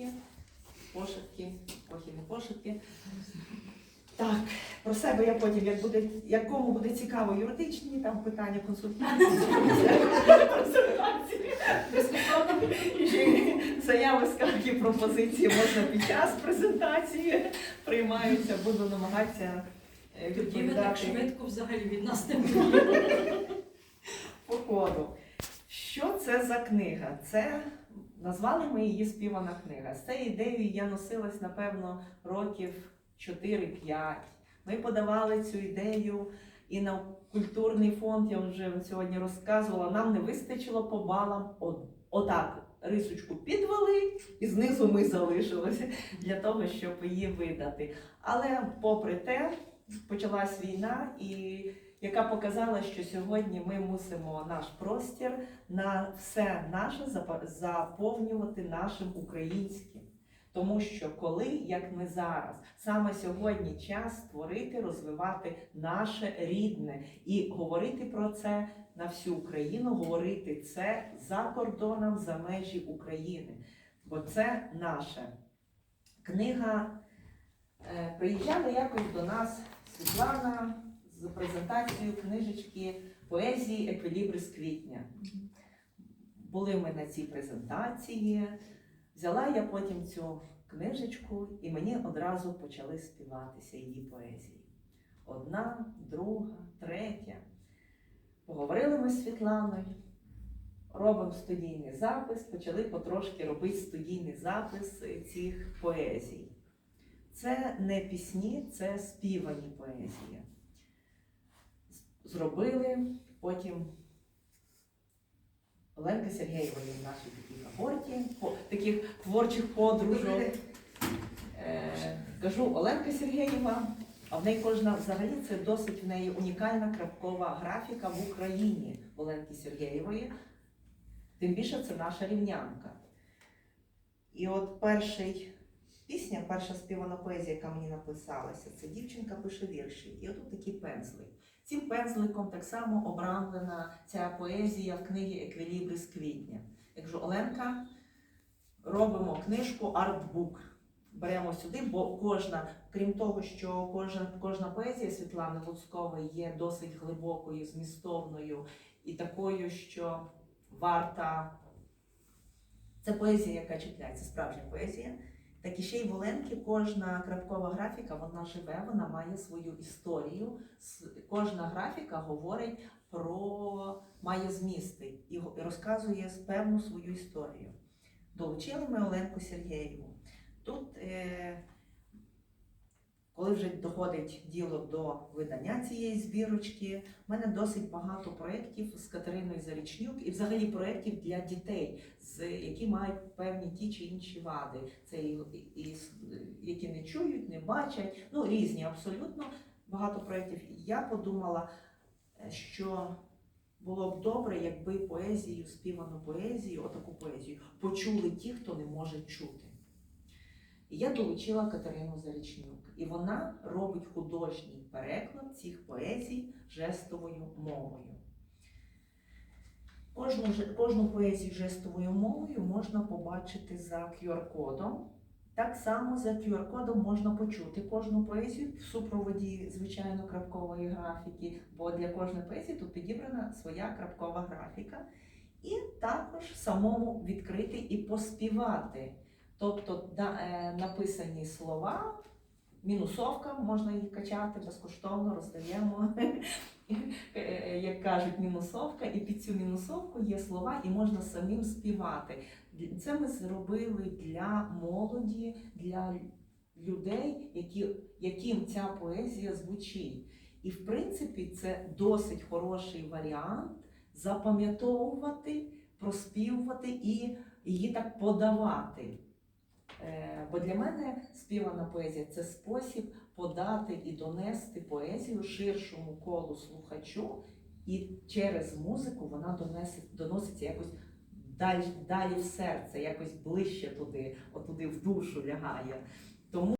пошепки, пошепки, охі не пошепки. Так, про себе я потім, як буде, як кому буде цікаво юридичні там питання, консультації, заяви, скарги, пропозиції можна під час презентації приймаються, буду намагатися е, Тоді ви так швидко взагалі від нас не по ходу. Що це за книга? Це назвали ми її співана книга. З цією ідеєю я носилась, напевно, років 4-5. Ми подавали цю ідею і на культурний фонд, я вже сьогодні розказувала, нам не вистачило по балам. Отак рисочку підвели, і знизу ми залишилися для того, щоб її видати. Але попри те, почалась війна і яка показала, що сьогодні ми мусимо наш простір на все наше заповнювати нашим українським. Тому що коли, як ми зараз, саме сьогодні час створити, розвивати наше рідне і говорити про це на всю Україну, говорити це за кордоном, за межі України. Бо це наше. Книга е, приїжджала якось до нас Світлана з презентацією книжечки поезії Еквілібри з квітня. Були ми на цій презентації. Взяла я потім цю книжечку, і мені одразу почали співатися її поезії. Одна, друга, третя. Поговорили ми з Світланою, робимо студійний запис, почали потрошки робити студійний запис цих поезій. Це не пісні, це співані поезії. Зробили потім Оленка Сергієва в нашій такій когорті, таких творчих подружок. Е, кажу Оленка Сергієва, а в неї кожна взагалі це досить в неї унікальна крапкова графіка в Україні Оленки Сергієвої. Тим більше це наша рівнянка. І от перший пісня, перша співана поезія, яка мені написалася, це дівчинка пише вірші. І отут такий пензлик. Цим пензликом так само обрамлена ця поезія в книгі Еквілібри з квітня. Я кажу, Оленка, робимо книжку артбук. Беремо сюди, бо кожна, крім того, що кожна, кожна поезія Світлани Луцькової є досить глибокою, змістовною і такою, що варта. Це поезія, яка чіпляє, це справжня поезія. Так і ще й в Оленки кожна крапкова графіка, вона живе, вона має свою історію. Кожна графіка говорить про має змісти і розказує певну свою історію. Долучили ми Оленку Сергієву. Тут, е, коли вже доходить діло до видання цієї збірочки, в мене досить багато проєктів з Катериною Зарічнюк і взагалі проєктів для дітей, які мають певні ті чи інші вади. Це і, і, які не чують, не бачать, ну різні абсолютно багато проєктів. Я подумала, е, що було б добре, якби поезію, співану поезію, отаку поезію, почули ті, хто не може чути. Я долучила Катерину Зарічнюк, і вона робить художній переклад цих поезій жестовою мовою. Кожну, кожну поезію жестовою мовою можна побачити за QR-кодом. Так само за QR-кодом можна почути кожну поезію в супроводі, звичайно, крапкової графіки, бо для кожної поезії тут підібрана своя крапкова графіка. І також самому відкрити і поспівати. Тобто е, написані слова, мінусовка, можна їх качати безкоштовно, роздаємо, Е, як кажуть, мінусовка, і під цю мінусовку є слова, і можна самим співати. Це ми зробили для молоді, для людей, які, яким ця поезія звучить. І в принципі це досить хороший варіант запам'ятовувати, проспівувати і її так подавати. Е, Бо для мене співана поезія це спосіб подати і донести поезію ширшому колу слухачу, і через музику вона донесить, доноситься якось далі, далі в серце, якось ближче туди, отуди в душу лягає. Тому